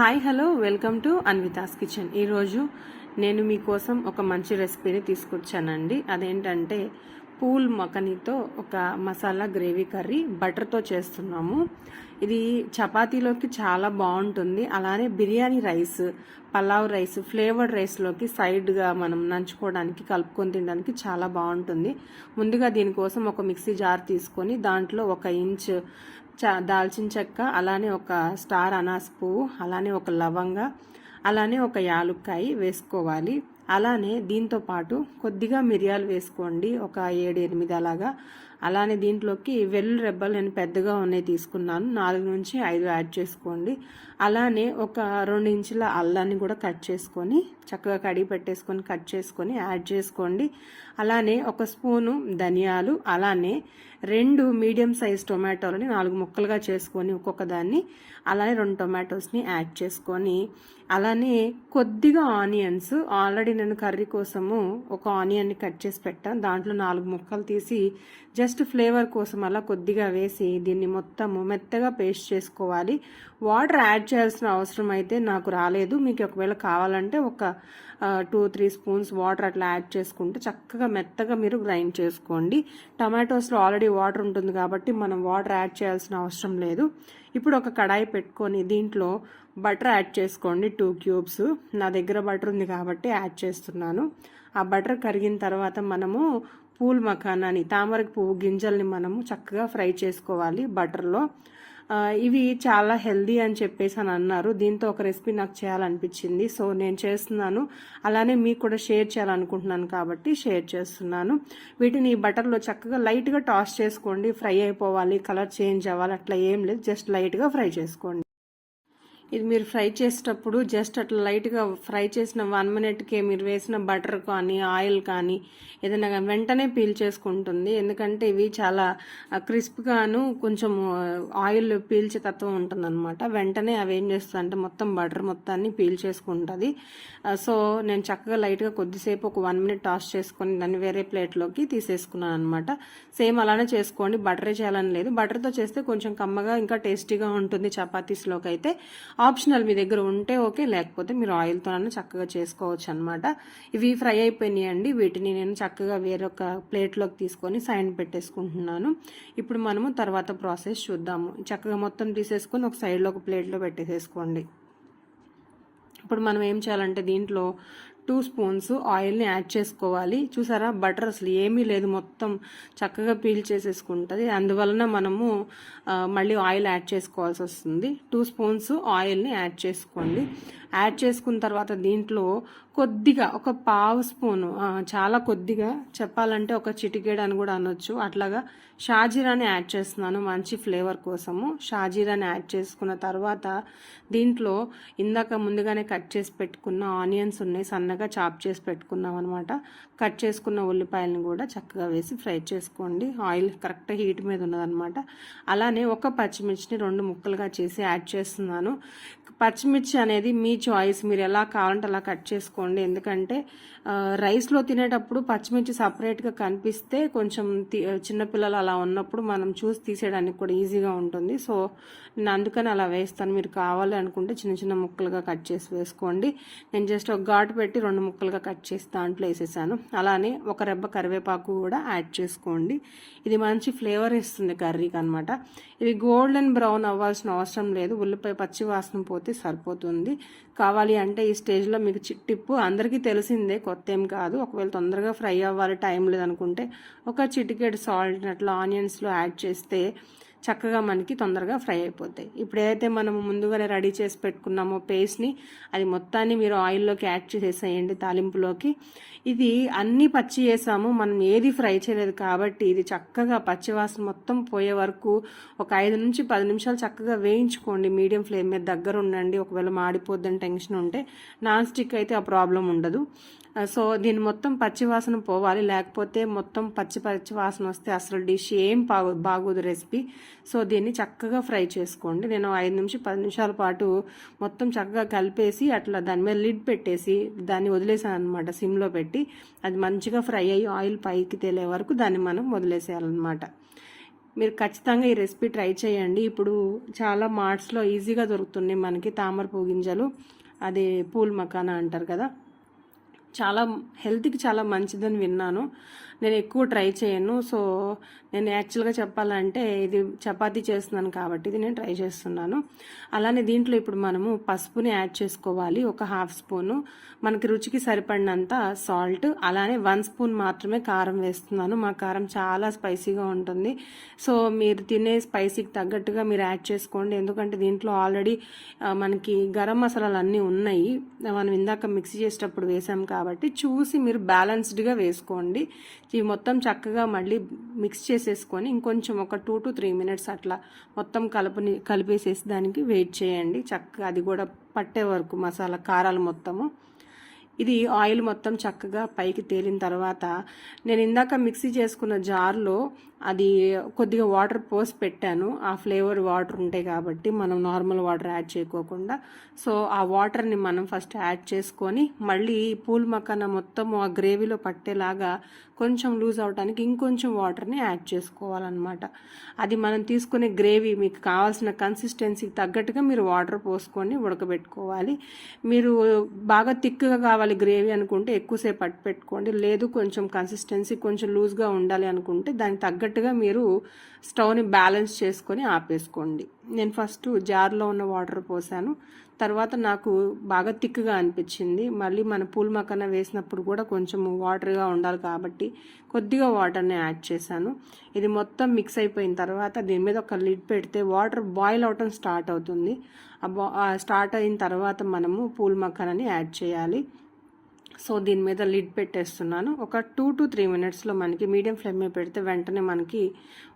Hi hello welcome to Anvitha's kitchen ఈరోజు నేను మీకోసం ఒక మంచి రెసిపీని తీసుకొచ్చానండి. అదేంటంటే పూల్ మకనీతో ఒక మసాలా గ్రేవీ కర్రీ బటర్తో చేస్తున్నాము. ఇది చపాతీలోకి చాలా బాగుంటుంది. అలానే biryani rice pulao rice flavoured రైస్లోకి సైడ్గా మనం నంచుకోవడానికి కలుపుకొని తినడానికి చాలా బాగుంటుంది. ముందుగా దీనికోసం ఒక మిక్సీ జార్ తీసుకొని దాంట్లో ఒక ఇంచ్ చ దాల్చిన చెక్క అలానే ఒక స్టార్ అనాస్ పువ్వు అలానే ఒక లవంగ అలానే ఒక యాలుక్కాయ వేసుకోవాలి. అలానే దీంతో పాటు కొద్దిగా మిరియాలు వేసుకోండి. ఒక ఏడు ఎనిమిది అలాగా. అలానే దీంట్లోకి వెల్లు రెబ్బలు నేను పెద్దగా ఉన్నాయి తీసుకున్నాను. నాలుగు నుంచి ఐదు యాడ్ చేసుకోండి. అలానే ఒక రెండు ఇంచుల అల్లాన్ని కూడా కట్ చేసుకొని చక్కగా కడిగి పెట్టేసుకొని కట్ చేసుకొని యాడ్ చేసుకోండి. అలానే ఒక స్పూను ధనియాలు అలానే రెండు మీడియం సైజ్ టొమాటోలని నాలుగు ముక్కలుగా చేసుకొని ఒక్కొక్క దాన్ని అలానే రెండు టొమాటోస్ని యాడ్ చేసుకొని అలానే కొద్దిగా ఆనియన్స్. ఆల్రెడీ నేను కర్రీ కోసము ఒక ఆనియన్ని కట్ చేసి పెట్టాను దాంట్లో నాలుగు ముక్కలు తీసి జస్ట్ ఫ్లేవర్ కోసం అలా కొద్దిగా వేసి దీన్ని మొత్తము మెత్తగా పేస్ట్ చేసుకోవాలి. వాటర్ యాడ్ చేయాల్సిన అవసరం అయితే నాకు రాలేదు. మీకు ఒకవేళ కావాలంటే ఒక టూ త్రీ స్పూన్స్ వాటర్ అట్లా యాడ్ చేసుకుంటే చక్కగా మెత్తగా మీరు గ్రైండ్ చేసుకోండి. టమాటోస్లో ఆల్రెడీ వాటర్ ఉంటుంది కాబట్టి మనం వాటర్ యాడ్ చేయాల్సిన అవసరం లేదు. ఇప్పుడు ఒక కడాయి పెట్టుకొని దీంట్లో బటర్ యాడ్ చేసుకోండి టూ క్యూబ్స్. నా దగ్గర బటర్ ఉంది కాబట్టి యాడ్ చేస్తున్నాను. ఆ బటర్ కరిగిన తర్వాత మనము పూల్ మఖానాని తామర పువ్వు గింజల్ని మనము చక్కగా ఫ్రై చేసుకోవాలి బటర్లో. ఇవి చాలా హెల్దీ అని చెప్పేసి అని అన్నారు. దీంతో ఒక రెసిపీ నాకు చేయాలనిపించింది. సో నేను చేస్తున్నాను. అలానే మీకు కూడా షేర్ చేయాలనుకుంటున్నాను కాబట్టి షేర్ చేస్తున్నాను. వీటిని బటర్లో చక్కగా లైట్గా టాస్ చేసుకోండి. ఫ్రై అయిపోవాలి కలర్ చేంజ్ అవ్వాలి అట్లా ఏం లేదు. జస్ట్ లైట్గా ఫ్రై చేసుకోండి. ఇది మీరు ఫ్రై చేసేటప్పుడు జస్ట్ అట్లా లైట్గా ఫ్రై చేసిన వన్ మినిట్కే మీరు వేసిన బటర్ కానీ ఆయిల్ కానీ ఏదైనా వెంటనే పీల్ చేసుకుంటుంది. ఎందుకంటే ఇవి చాలా క్రిస్ప్గాను కొంచెం ఆయిల్ పీల్చే తత్వం ఉంటుంది అనమాట వెంటనే అవి ఏం చేస్తుంది అంటే మొత్తం బటర్ మొత్తాన్ని పీల్ చేసుకుంటుంది. సో నేను చక్కగా లైట్గా కొద్దిసేపు ఒక వన్ మినిట్ టాస్ చేసుకొని దాన్ని వేరే ప్లేట్లోకి తీసేసుకున్నాను అనమాట సేమ్ అలానే చేసుకోండి. బటరే చేయాలని లేదు. బటర్తో చేస్తే కొంచెం కమ్మగా ఇంకా టేస్టీగా ఉంటుంది చపాతీస్లోకి అయితే ఆప్షనల్ మీ దగ్గర ఉంటే ఓకే లేకపోతే మీరు ఆయిల్తోనైనా చక్కగా చేసుకోవచ్చు అనమాట ఇవి ఫ్రై అయిపోయినాయి అండి వీటిని నేను చక్కగా వేరొక ప్లేట్లోకి తీసుకొని సైడ్ పెట్టేసుకుంటున్నాను. ఇప్పుడు మనము తర్వాత ప్రాసెస్ చూద్దాము. చక్కగా మొత్తం తీసేసుకొని ఒక సైడ్లో ఒక ప్లేట్లో పెట్టేసేసుకోండి. ఇప్పుడు మనం ఏం చేయాలంటే దీంట్లో టూ స్పూన్స్ ఆయిల్ని యాడ్ చేసుకోవాలి. చూసారా? బటర్ అసలు ఏమీ లేదు. మొత్తం చక్కగా పీల్ చేసేసుకుంటుంది. అందువలన మనము మళ్ళీ ఆయిల్ యాడ్ చేసుకోవాల్సి వస్తుంది. టూ స్పూన్స్ ఆయిల్ని యాడ్ చేసుకోండి. యాడ్ చేసుకున్న తర్వాత దీంట్లో కొద్దిగా ఒక పావు స్పూను చాలా కొద్దిగా చెప్పాలంటే ఒక చిటికేడ్ అని కూడా అనొచ్చు. అట్లాగా షాజీరాని యాడ్ చేస్తున్నాను మంచి ఫ్లేవర్ కోసము. షాజీరాని యాడ్ చేసుకున్న తర్వాత దీంట్లో ఇందాక ముందుగానే కట్ చేసి పెట్టుకున్న ఆనియన్స్ ఉన్నాయి సన్నగా చాప్ చేసి పెట్టుకున్నాం అనమాట కట్ చేసుకున్న ఉల్లిపాయలను కూడా చక్కగా వేసి ఫ్రై చేసుకోండి. ఆయిల్ కరెక్ట్ హీట్ మీద ఉన్నదనమాట అలానే ఒక పచ్చిమిర్చిని రెండు ముక్కలుగా చేసి యాడ్ చేస్తున్నాను. పచ్చిమిర్చి అనేది మీ చాయిస్ మీరు ఎలా కావాలంటే అలా కట్ చేసుకోండి. ఎందుకంటే రైస్లో తినేటప్పుడు పచ్చిమిర్చి సపరేట్గా కనిపిస్తే కొంచెం చిన్నపిల్లలు అలా ఉన్నప్పుడు మనం చూసి తీసేయడానికి కూడా ఈజీగా ఉంటుంది. సో నేను అందుకని అలా వేస్తాను. మీరు కావాలి అనుకుంటే చిన్న చిన్న ముక్కలుగా కట్ చేసి వేసుకోండి. నేను జస్ట్ ఒక ఘాటు పెట్టి రెండు ముక్కలుగా కట్ చేసి దాంట్లో వేసేసాను. అలానే ఒక రెబ్బ కరివేపాకు కూడా యాడ్ చేసుకోండి. ఇది మంచి ఫ్లేవర్ ఇస్తుంది కర్రీకి అనమాట ఇది గోల్డెన్ బ్రౌన్ అవ్వాల్సిన అవసరం లేదు. ఉల్లిపాయ పచ్చి వాసన పోతే సరిపోతుంది. కావాలి అంటే ఈ స్టేజ్లో మీకు టిప్పు అందరికీ తెలిసిందే కొత్త ఏం కాదు. ఒకవేళ తొందరగా ఫ్రై అవ్వాలి టైం లేదనుకుంటే ఒక చిటికెడ్ సాల్ట్ అట్లా ఆనియన్స్లో యాడ్ చేస్తే చక్కగా మనకి తొందరగా ఫ్రై అయిపోతాయి. ఇప్పుడు ఏదైతే మనం ముందుగానే రెడీ చేసి పెట్టుకున్నామో పేస్ట్ని అది మొత్తాన్ని మీరు ఆయిల్లోకి యాడ్ చేసేసేయండి తాలింపులోకి. ఇది అన్ని పచ్చి వేసాము మనం ఏది ఫ్రై చేయలేదు కాబట్టి ఇది చక్కగా పచ్చివాసన మొత్తం పోయే వరకు ఒక ఐదు నుంచి పది నిమిషాలు చక్కగా వేయించుకోండి. మీడియం ఫ్లేమ్ మీద దగ్గర ఉండండి. ఒకవేళ మాడిపోద్దని టెన్షన్ ఉంటే నాన్ స్టిక్ అయితే ఆ ప్రాబ్లం ఉండదు. Uh, సో దీన్ని మొత్తం పచ్చి వాసన పోవాలి. లేకపోతే మొత్తం పచ్చి పచ్చి వాసన వస్తే అసలు డిష్ ఏం బాగో బాగోదు రెసిపీ. సో దీన్ని చక్కగా ఫ్రై చేసుకోండి. నేను ఐదు నుంచి పది నిమిషాల పాటు మొత్తం చక్కగా కలిపేసి అట్లా దాని మీద లిడ్ పెట్టేసి దాన్ని వదిలేసాను అనమాట సిమ్లో పెట్టి. అది మంచిగా ఫ్రై అయ్యి ఆయిల్ పైకి తేలే వరకు దాన్ని మనం వదిలేసేయాలన్నమాట. మీరు ఖచ్చితంగా ఈ రెసిపీ ట్రై చేయండి. ఇప్పుడు చాలా మార్ట్స్లో ఈజీగా దొరుకుతున్నాయి మనకి తామర గింజలు. అది పూల్ మకానా అంటారు కదా. చాలా హెల్త్కి చాలా మంచిదని విన్నాను. నేను ఎక్కువ ట్రై చేయను. సో నేను యాక్చువల్గా చెప్పాలంటే ఇది చపాతీ చేస్తున్నాను కాబట్టి ఇది నేను ట్రై చేస్తున్నాను. అలానే దీంట్లో ఇప్పుడు మనము పసుపుని యాడ్ చేసుకోవాలి. ఒక హాఫ్ స్పూను. మనకి రుచికి సరిపడినంత సాల్ట్. అలానే వన్ స్పూన్ మాత్రమే కారం వేస్తున్నాను. మా కారం చాలా స్పైసీగా ఉంటుంది. సో మీరు తినే స్పైసీకి తగ్గట్టుగా మీరు యాడ్ చేసుకోండి. ఎందుకంటే దీంట్లో ఆల్రెడీ మనకి గరం మసాలాలు అన్నీ ఉన్నాయి. మనం ఇందాక మిక్స్ చేసేటప్పుడు వేసాం కాబట్టి చూసి మీరు బ్యాలెన్స్డ్గా వేసుకోండి. ఇవి మొత్తం చక్కగా మళ్ళీ మిక్స్ చేసేసుకొని ఇంకొంచెం ఒక టూ టు త్రీ మినిట్స్ అట్లా మొత్తం కలుపుని కలిపేసేసి దానికి వెయిట్ చేయండి. చక్కగా అది కూడా పట్టే వరకు మసాలా కారాలు మొత్తము. ఇది ఆయిల్ మొత్తం చక్కగా పైకి తేలిన తర్వాత నేను ఇందాక మిక్సీ చేసుకున్న జార్లో అది కొద్దిగా వాటర్ పోసి పెట్టాను. ఆ ఫ్లేవర్ వాటర్ ఉంటాయి కాబట్టి మనం నార్మల్ వాటర్ యాడ్ చేయకోకుండా. సో ఆ వాటర్ని మనం ఫస్ట్ యాడ్ చేసుకొని మళ్ళీ పూల్ మక్కన మొత్తం ఆ గ్రేవీలో పట్టేలాగా కొంచెం లూజ్ అవడానికి ఇంకొంచెం వాటర్ని యాడ్ చేసుకోవాలన్నమాట. అది మనం తీసుకునే గ్రేవీ మీకు కావాల్సిన కన్సిస్టెన్సీకి తగ్గట్టుగా మీరు వాటర్ పోసుకొని ఉడకబెట్టుకోవాలి. మీరు బాగా థిక్గా కావాలి గ్రేవీ అనుకుంటే ఎక్కువసేపు పట్టు పెట్టుకోండి. లేదు కొంచెం కన్సిస్టెన్సీ కొంచెం లూజ్గా ఉండాలి అనుకుంటే దానికి తగ్గట్టుగా మీరు స్టవ్ని బ్యాలెన్స్ చేసుకొని ఆపేసుకోండి. నేను ఫస్ట్ జార్లో ఉన్న వాటర్ పోసాను. తర్వాత నాకు బాగా థిక్గా అనిపించింది. మళ్ళీ మన పూల్ మక్కన వేసినప్పుడు కూడా కొంచెం వాటర్గా ఉండాలి కాబట్టి కొద్దిగా వాటర్ని యాడ్ చేశాను. ఇది మొత్తం మిక్స్ అయిపోయిన తర్వాత దీని మీద ఒక లిడ్ పెడితే వాటర్ బాయిల్ అవటం స్టార్ట్ అవుతుంది. ఆ స్టార్ట్ అయిన తర్వాత మనము పూల్ మక్కనని యాడ్ చేయాలి. సో దీని మీద లిడ్ పెట్టేస్తున్నాను. ఒక టూ టు త్రీ మినిట్స్లో మనకి మీడియం ఫ్లేమ్ మీద పెడితే వెంటనే మనకి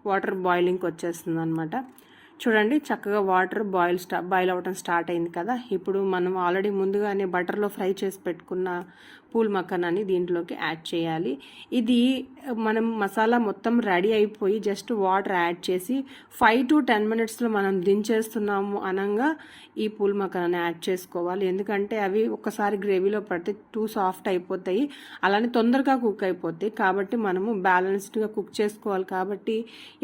వాటర్ బాయిలింగ్కి వచ్చేస్తుంది అనమాట చూడండి చక్కగా వాటర్ బాయిల్ స్టా బాయిల్ అవ్వడం స్టార్ట్ అయింది కదా. ఇప్పుడు మనం ఆల్రెడీ ముందుగానే బటర్లో ఫ్రై చేసి పెట్టుకున్న పూల్ మక్కనాన్ని దీంట్లోకి యాడ్ చేయాలి. ఇది మనం మసాలా మొత్తం రెడీ అయిపోయి జస్ట్ వాటర్ యాడ్ చేసి ఫైవ్ టు టెన్ మినిట్స్లో మనం దించేస్తున్నాము అనగా ఈ పూల్ మక్కనాన్ని యాడ్ చేసుకోవాలి. ఎందుకంటే అవి ఒకసారి గ్రేవీలో పడితే టూ సాఫ్ట్ అయిపోతాయి. అలానే తొందరగా కుక్ అయిపోతాయి. కాబట్టి మనము బ్యాలెన్స్డ్గా కుక్ చేసుకోవాలి. కాబట్టి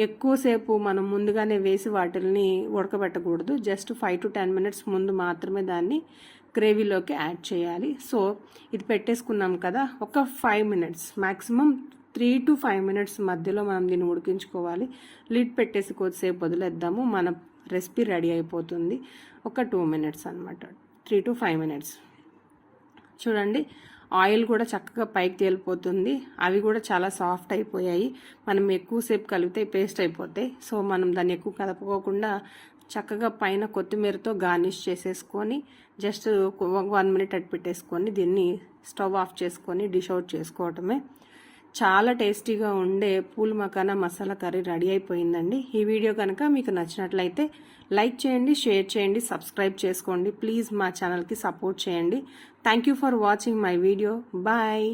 ఎక్కువసేపు మనం ముందుగానే వేసి వాటిని ఉడకబెట్టకూడదు. Just five to ten minutes ముందు మాత్రమే దాన్ని గ్రేవీలోకి యాడ్ చేయాలి. సో ఇది పెట్టేసుకున్నాం కదా ఒక five minutes. Maximum three to five minutes మధ్యలో మనం దీన్ని ఉడికించుకోవాలి. లిడ్ పెట్టేసి కొద్దిసేపు వదిలేద్దాము. మన రెసిపీ రెడీ అయిపోతుంది. ఒక టూ మినిట్స్ అనమాట త్రీ టు ఫైవ్ మినిట్స్. చూడండి ఆయిల్ కూడా చక్కగా పైకి తేలిపోతుంది. అవి కూడా చాలా సాఫ్ట్ అయిపోయాయి. మనం ఎక్కువసేపు కలిపితే పేస్ట్ అయిపోతాయి సో మనం దాన్ని ఎక్కువ కదపకోకుండా చక్కగా పైన కొత్తిమీరతో గార్నిష్ చేసేసుకొని జస్ట్ వన్ మినిట్ అట్టు పెట్టేసుకొని దీన్ని స్టవ్ ఆఫ్ చేసుకొని డిష్ అవుట్ చేసుకోవటమే. చాలా టేస్టీగా ఉండే పూల్ మకానా మసాలా కర్రీ రెడీ అయిపోయిందండి. ఈ వీడియో కనుక మీకు నచ్చినట్లయితే లైక్ చేయండి షేర్ చేయండి సబ్స్క్రైబ్ చేసుకోండి. ప్లీజ్ మా ఛానల్కి సపోర్ట్ చేయండి. Thank you for watching my video. Bye.